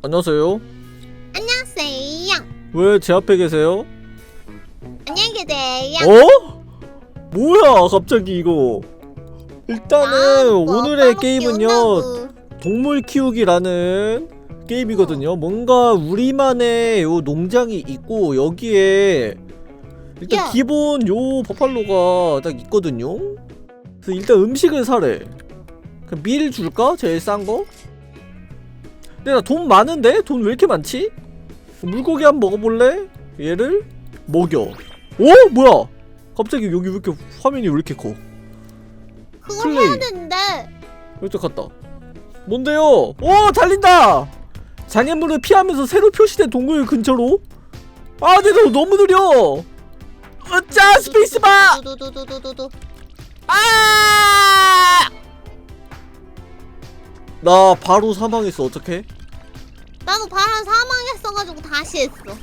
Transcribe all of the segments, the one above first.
안녕하세요. 안녕하세요. 왜 제 앞에 계세요? 안녕히 계세요. 어? 뭐야 갑자기 이거 일단은 아, 뭐 오늘의 까먹기 게임은요 온다고. 동물 키우기라는 게임이거든요 뭔가 우리만의 요 농장이 있고 여기에 일단 야. 기본 요 버팔로가 딱 있거든요 그래서 일단 음식을 사래 그럼 밀 줄까? 제일 싼 거? 근데 나 돈 많은데? 돈 왜 이렇게 많지? 물고기 한 번 먹어볼래? 얘를 먹여 오? 뭐야 갑자기 여기 왜 이렇게 화면이 왜 이렇게 커 그걸 플레이. 해야 되는데 이쪽 갔다. 뭔데요? 오 달린다. 장애물을 피하면서 새로 표시된 동굴 근처로. 아, 근데 너 너무 느려. 으짜 스페이스바. 두두두두두두. 아! 나 바로 사망했어. 어떡해? 나도 바람 사망했어가지고 다시 했어.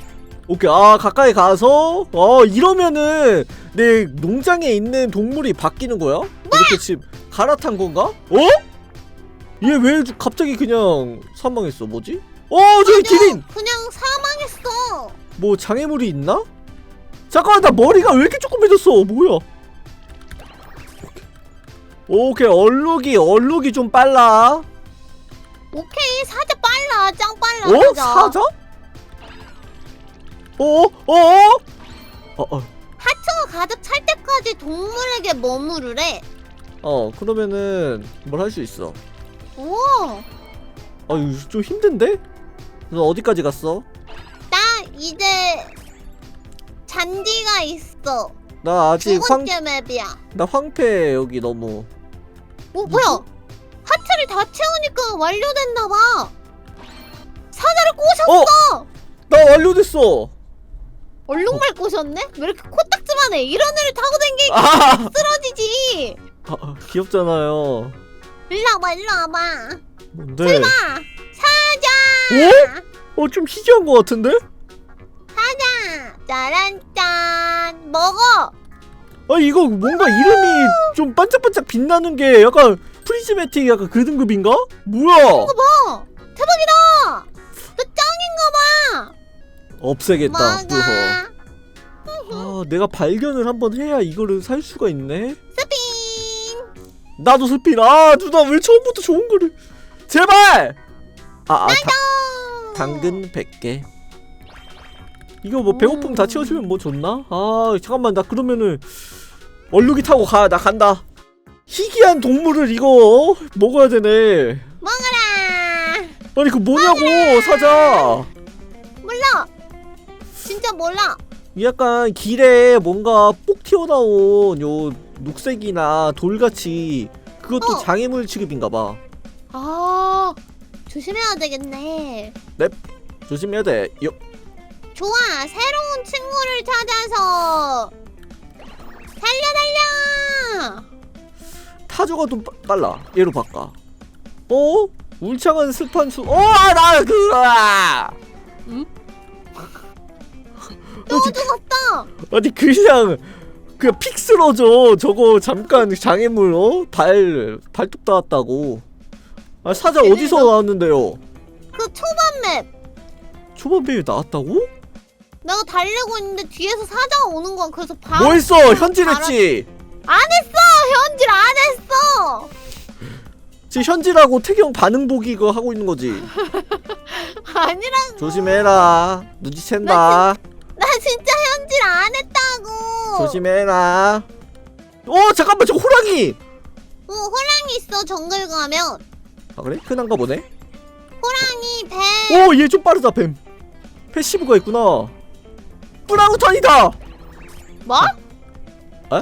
오케이. 아 가까이 가서 어 이러면은 내 농장에 있는 동물이 바뀌는 거야? 이렇게 지금 갈아탄 건가? 어? 얘 왜 갑자기 그냥 사망했어? 뭐지? 어 저기 기린. 그냥 사망했어. 뭐 장애물이 있나? 잠깐만 나 머리가 왜 이렇게 조그매졌어 뭐야 오케이 얼룩이 얼룩이 좀 빨라 오케이 사자 빨라 짱 빨라 어? 사자. 사자? 어어? 어어? 어어 하트가 가득 찰 때까지 동물에게 머무르래. 어 그러면은 뭘 할 수 있어 오, 아 이거 좀 힘든데? 너 어디까지 갔어? 나 이제 잔디가 있어. 나 아직 번째 맵이야. 나 황폐 여기 너무 어 뭐야? 하트를 다 채우니까 완료됐나봐. 사자를 꼬셨어. 나 완료됐어 얼룩말 꼬셨네? 왜 이렇게 코딱지만 해? 이런 애를 타고 댕기 아, 쓰러지지. 아, 아, 귀엽잖아요 일로 와봐, 일로 와봐. 뭔데? 봐, 사자. 어? 어, 좀 희귀한 것 같은데? 사자. 짜란짠. 먹어. 아, 이거 뭔가 이름이 좀 반짝반짝 빛나는 게 약간 프리즈매틱 약간 그 등급인가? 뭐야? 이거 봐. 대박이다. 너 짱인가 봐. 없애겠다. 뜨허. 아, 내가 발견을 한번 해야 이거를 살 수가 있네? 스핀. 나도 스핀. 아, 누나 왜 처음부터 좋은 거를. 제발! 아, 아, 다, 어. 당근 100개. 이거 뭐 배고픔 다 채워주면 뭐 좋나? 아 잠깐만 나 그러면은 얼룩이 타고 가 나 간다 희귀한 동물을 이거 어? 먹어야 되네 먹어라. 아니 그 뭐냐고 사자 몰라. 진짜 몰라. 이 약간 길에 뭔가 뽁 튀어나온 요 녹색이나 돌같이 그것도 어. 장애물 취급인가봐 아, 조심해야 되겠네. 조심해야 돼 요, 좋아, 새로운 친구를 찾아서 달려 달려. 타조가 좀 빠- 빨라 얘로 바꿔 어? 울창한 습한 수 어 나 그아 또 죽었다. 아니 그냥 그냥 픽 쓰러져 저거 잠깐 장애물 어? 발 발톱 닿았다고 아 사자 걔네가- 어디서 나왔는데요 그 초반 맵. 초반 배에 나왔다고? 내가 달리고 있는데 뒤에서 사자가 오는 거야. 그래서 바로 뭐 했어 현질했지 안 했어. 현질 안 했어. 지금 현질하고 태경 반응 보기 이거 하고 있는 거지 아니라 조심해라 눈치챈다 나 진짜 현질 안 했다고. 조심해라 어 잠깐만 저 호랑이 어, 호랑이 있어 정글 가면. 아 그래? 흔한가 보네 호랑이 배. 오얘 좀 빠르다 뱀 패시브가 있구나 뿌랑우탄이다 뭐? 어?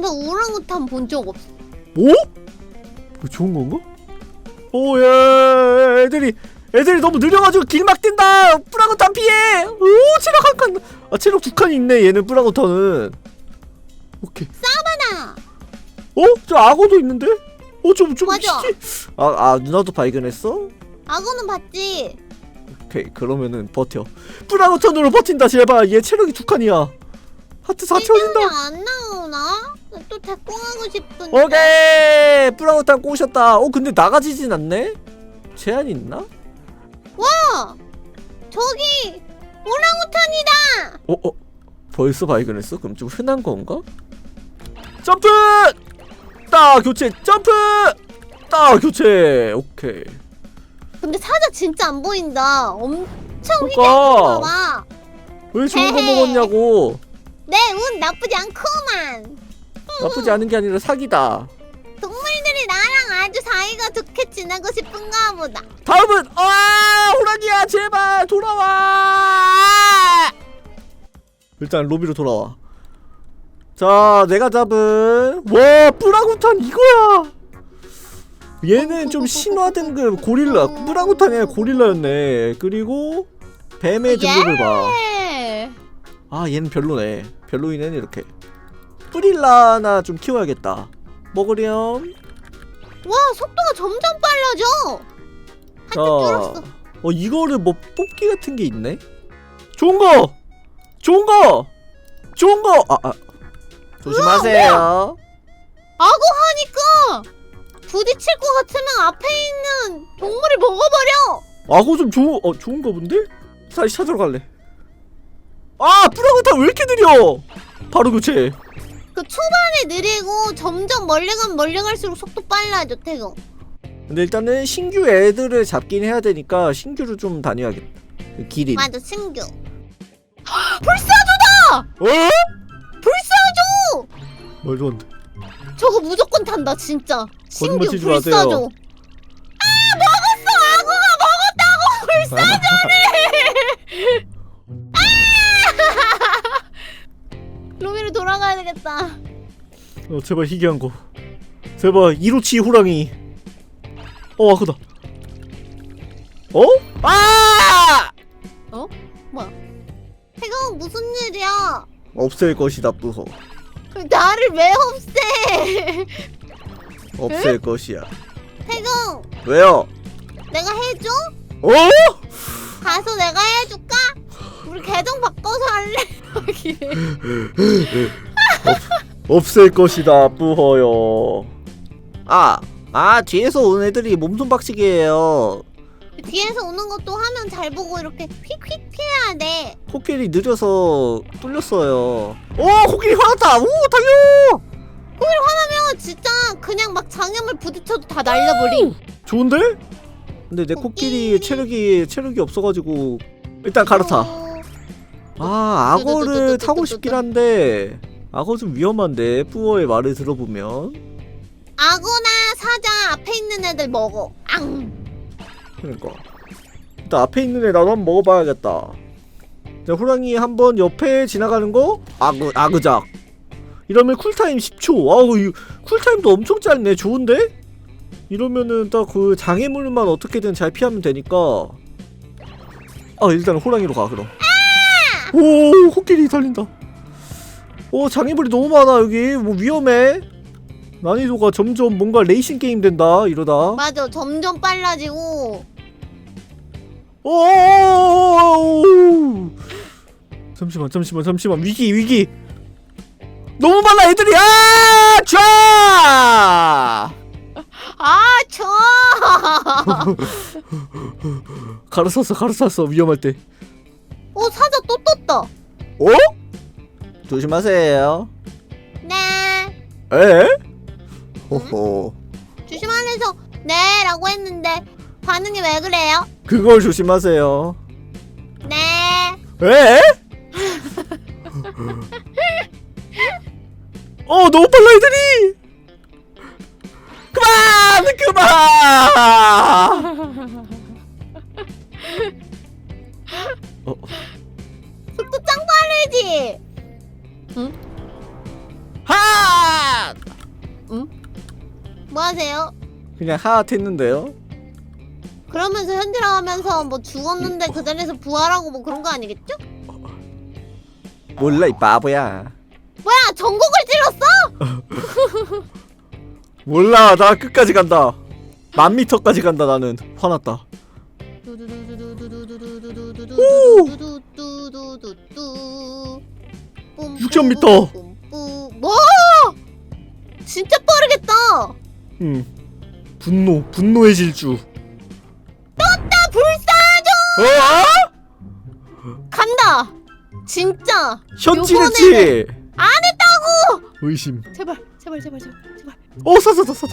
근데 우랑우탄 본 적 없어. 오? 뭐 좋은 건가? 오, 예, 애들이, 애들이 너무 느려가지고 길 막힌다! 뿌랑우탄 피해! 오, 체력 한 칸! 아, 체력 두 칸이 있네, 얘는 뿌랑우탄은. 오케이. 하나. 어? 저 악어도 있는데? 어, 좀, 좀, 맞아. 희귀- 아, 아, 누나도 발견했어? 악어는 봤지. 오케이, 그러면은 버텨. 뿌랑우탄으로 버틴다, 제발! 얘 체력이 두 칸이야. 하트 다 채워진다! 안 나오나? 또 데리고 가고 싶은데. 오케이 뿌랑우탄 꼬셨다 어 근데 나가지진 않네 제한 있나? 와! 저기 오랑우탄이다. 어? 어? 벌써 발견했어? 그럼 좀 흔한 건가? 점프! 딱 교체 점프! 딱 교체 오케이 근데 사자 진짜 안 보인다. 엄청 그니까 휘게 왜 좋은 거 헤헤. 먹었냐고 내 운 나쁘지 않구만. 나쁘지 않은 게 아니라 사기다. 동물들이 나랑 아주 사이가 좋게 지내고 싶은가 보다. 다음은 아 호랑이야 제발 돌아와! 일단 로비로 돌아와. 자 내가 잡은 와 뿌라구탄 이거야! 얘는 좀 신화 등급 고릴라 뿌라구탄이 아니라 고릴라였네. 그리고 뱀의 등급을 봐. 예. 아 얘는 별로네. 별로이는 이렇게 뿌릴라나 좀 키워야겠다 먹으렴 와 속도가 점점 빨라져. 한대 자. 어 이거를 뭐 뽑기 같은 게 있네? 좋은 거, 좋은 거, 좋은 거. 아, 아. 조심하세요. 악어 하니까 부딪힐 것 같으면 앞에 있는 동물을 먹어버려. 악어 좀 좋은, 어 좋은 거 본데? 다시 찾으러 갈래. 아, 뿌라그타 왜 이렇게 느려? 바로 교체. 그 초반에 느리고 점점 멀리 가면 멀리 갈수록 속도 빨라져 태경. 근데 일단은 신규 애들을 잡긴 해야 되니까 신규를 좀 다녀야겠다. 그 기린. 맞아 신규. 불사조다. 어? 불사조. 말도 안 돼. 저거 무조건 탄다 진짜. 신규 거짓말 치지 마세요. 불사조. 아 먹었어 악어가 먹었다고 불사조를. 가야 되겠다. 어 제발 희귀한 거. 제발 이로치 호랑이. 어 아크다. 어? 아! 태경 무슨 일이야? 없앨 것이다 뿌허. 나를 왜 없애? 없앨 것이야. 태경 왜요? 내가 해줘? 어? 가서 내가 해줄까? 우리 계정 바꿔서 할래? 없앨 것이다 뿌허요. 아, 아 뒤에서 온 애들이 몸통 박치기예요. 뒤에서 오는 것도 화면 잘 보고 이렇게 휙휙 피해야 돼. 코끼리 느려서 뚫렸어요. 오, 코끼리 화났다. 오, 달려. 화나면 진짜 그냥 막 장애물 부딪혀도 다 날려버림. 좋은데? 근데 내 코끼리 체력이 체력이 없어가지고 일단 갈아타. 어, 아, 악어를 타고 싶긴 한데 악어 좀 위험한데 뿌어의 말을 들어보면 악어나 사자 앞에 있는 애들 먹어. 앙. 그러니까 일단 앞에 있는 애 나도 한번 먹어봐야겠다. 자, 호랑이 한번 옆에 지나가는 거 아그 아그작. 이러면 쿨타임 10초. 아우 이 쿨타임도 엄청 짧네. 좋은데? 이러면은 딱 그 장애물만 어떻게든 잘 피하면 되니까. 아 일단 호랑이로 가 그럼. 오 코끼리 달린다. 오 장애물이 너무 많아 여기 뭐 위험해. 난이도가 점점 뭔가 레이싱 게임 된다 이러다. 맞아. 점점 빨라지고. 오! 잠시만, 잠시만, 잠시만. 위기, 위기. 너무 많아, 애들이. 아! 쫙! 아, 저. 가로쌌어, 가로쌌어. 위험할 때. 어, 사자 또 떴다. 어? 조심하세요. 네. 에? 호호. 조심하면서 네라고 했는데 반응이 왜 그래요? 그걸 조심하세요. 네. 에? 어, 너무 빨라, 애들이! 그만! 그만! 어, 속도 짱 빠르지? 하! 응? 뭐 하세요? 그냥 하앗 했는데요. 그러면서 흔들어가면서 뭐 죽었는데 그 자리에서 부활하고 뭐 그런 거 아니겠죠? 몰라 이 바보야. 뭐야 전곡을 찔렀어? 몰라 나 끝까지 간다. 만 미터까지 간다 나는. 화났다. 오! 6,000m. 뭐? 진짜 빠르겠다. 응. 분노, 분노의 질주. 떴다 불사조. 어? 간다. 진짜. 현질했지. 안 했다고. 의심. 제발, 제발, 제발, 제발, 제발. 어, 쐈어, 쐈어, 쐈어.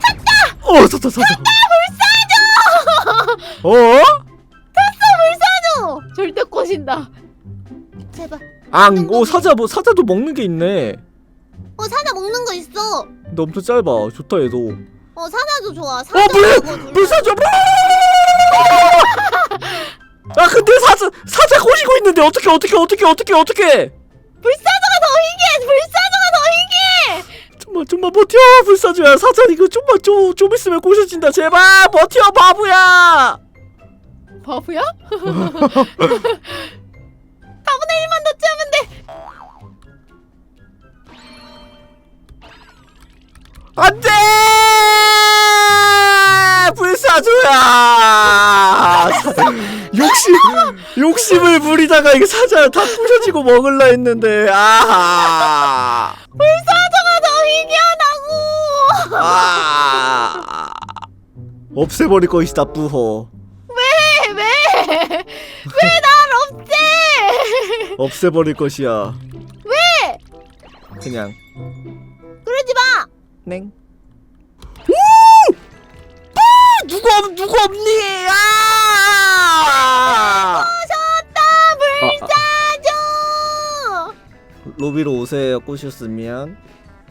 샀다. 어, 쐈어, 샀어. 샀다 불사조. 어? 꼬신다. 제발. 앙 오 사자 뭐 사자도 먹는 게 있네 어 사자 먹는 거 있어. 근데 엄청 짧아 좋다 얘도 어 사자도 좋아. 어 사자 물! 먹어, 둘물 다. 사자 물! 아 근데 사자 사자 꼬시고 있는데 어떻게 어떻게 어떻게 어떻게 어떻게 불사조가 더 이게. 불사조가 더 이게. 좀만 좀만 버텨 불사조야 사자 이거 좀만 좀, 좀 있으면 꼬셔진다 제발 버텨 바보야 바보야? 4분의 1만 더 채우면 돼. 안돼 불사조야 욕심 욕심을 부리다가 이게 사자 다 부셔지고 먹을라 했는데 아 불사조가 더 희귀하다고. 아 없애버릴 것이다? 왜 날 없애? 없애버릴 것이야 왜? 그냥 그러지 마. 냉 오! 아! 누구 없 누구 없니 아! 졌다 불사조. 로비로 오세요 꼬셨으면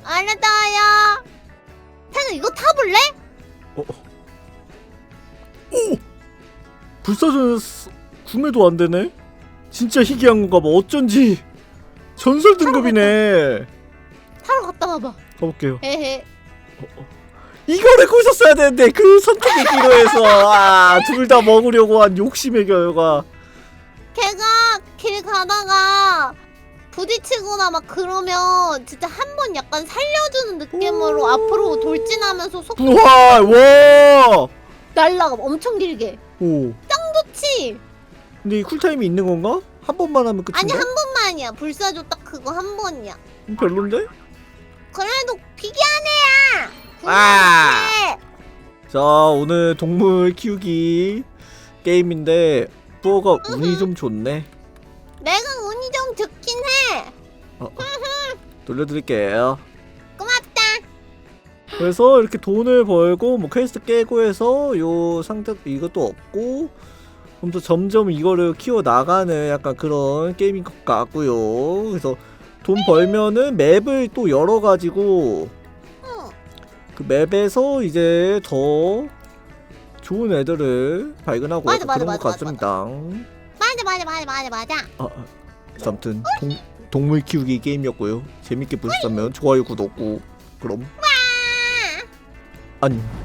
알았다야. 태가 이거 타볼래? 어. 오! 불사조는 스- 구매도 안 되네. 진짜 희귀한 건가 봐. 어쩐지 전설 등급이네. 타러 갔다 와봐. 가볼게요. 헤헤. 이거를 꼬셨어야 되는데 그 선택의 기로에서 아, 둘 다 먹으려고 한 욕심의 결과. 걔가 길 가다가 부딪히거나 막 그러면 진짜 한 번 약간 살려주는 느낌으로 앞으로 돌진하면서 속 우와, 와. 날라가 엄청 길게. 오. 그치? 근데 이 쿨타임이 있는 건가? 한 번만 하면 아니 끝인가? 한 번만이야. 불사조 딱 그거 한 번이야. 음, 별론데? 그래도 애야. 아. 자 오늘 동물 키우기 게임인데 부어가 운이 좀 좋네 내가 운이 좀 좋긴 해. 어, 어. 돌려드릴게요 고맙다. 그래서 이렇게 돈을 벌고 뭐 퀘스트 깨고 해서 요 상태 이것도 얻고 그러면서 점점 이거를 키워 나가는 약간 그런 게임인 것 같고요 그래서 돈 벌면은 맵을 또 열어 가지고 응. 그 맵에서 이제 더 좋은 애들을 발견하고 맞아, 맞아, 그런 맞아, 것 맞아, 같습니다. 맞아 맞아 맞아 맞아 맞아. 아, 아, 그래서 아무튼 동, 동물 키우기 게임이었고요. 재밌게 보셨다면 좋아요, 구독 꾹. 그럼 아. 안녕.